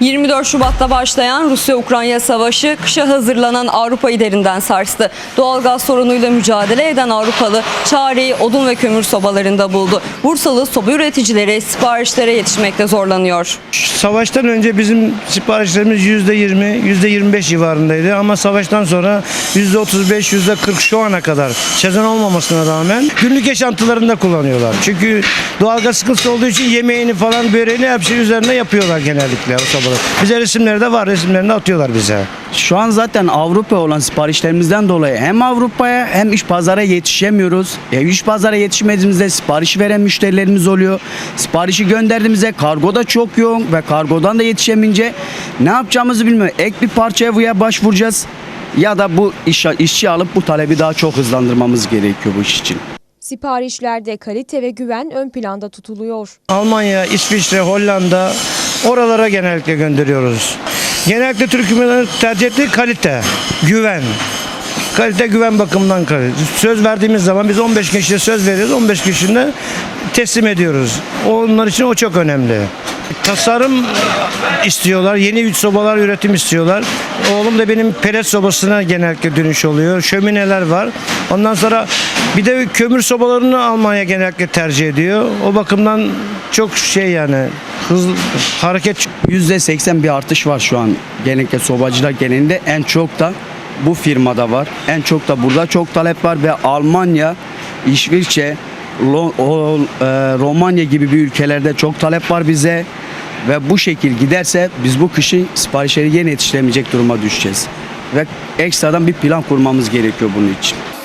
24 Şubat'ta başlayan Rusya-Ukrayna savaşı kışa hazırlanan Avrupa'yı derinden sarstı. Doğalgaz sorunuyla mücadele eden Avrupalı çareyi odun ve kömür sobalarında buldu. Bursalı soba üreticileri siparişlere yetişmekte zorlanıyor. Savaştan önce bizim siparişlerimiz %20, %25 civarındaydı ama savaştan sonra %35, %40 şu ana kadar sezon olmamasına rağmen günlük yaşantılarında kullanıyorlar. Çünkü doğalgaz sıkıntısı olduğu için yemeğini falan böreğini hepsi üzerine yapıyorlar genellikle o sobalar. Bize resimleri de var resimlerini atıyorlar bize. Şu an zaten Avrupa olan siparişlerimizden dolayı hem Avrupa'ya hem iş pazara yetişemiyoruz. E, iş pazara yetişmediğimizde sipariş veren müşterilerimiz oluyor. Siparişi gönderdiğimizde kargo da çok yoğun ve kargodan da yetişemeyince ne yapacağımızı bilmiyorum. Ek bir parçaya buraya başvuracağız ya da bu iş, işçi alıp bu talebi daha çok hızlandırmamız gerekiyor bu iş için. Siparişlerde kalite ve güven ön planda tutuluyor. Almanya, İsviçre, Hollanda oralara genellikle gönderiyoruz. Genellikle Türk firmalarının tercih ettiği kalite, güven. Kalite güven bakımından kalite. Söz verdiğimiz zaman biz 15 gün içinde söz veriyoruz. 15 gün içinde teslim ediyoruz. Onlar için o çok önemli. Tasarım istiyorlar. Yeni sobalar üretim istiyorlar. Oğlum da benim pelet sobasına genellikle dönüş oluyor. Şömineler var. Ondan sonra bir de kömür sobalarını Almanya genellikle tercih ediyor. O bakımdan çok şey yani hızlı hareket %80 bir artış var şu an genellikle sobacılar genelinde en çok da bu firmada var. En çok da burada çok talep var ve Almanya, İsviçre, e, Romanya gibi bir ülkelerde çok talep var bize ve bu şekil giderse biz bu kışın siparişleri yine yetiştiremeyecek duruma düşeceğiz. Ve ekstradan bir plan kurmamız gerekiyor bunun için.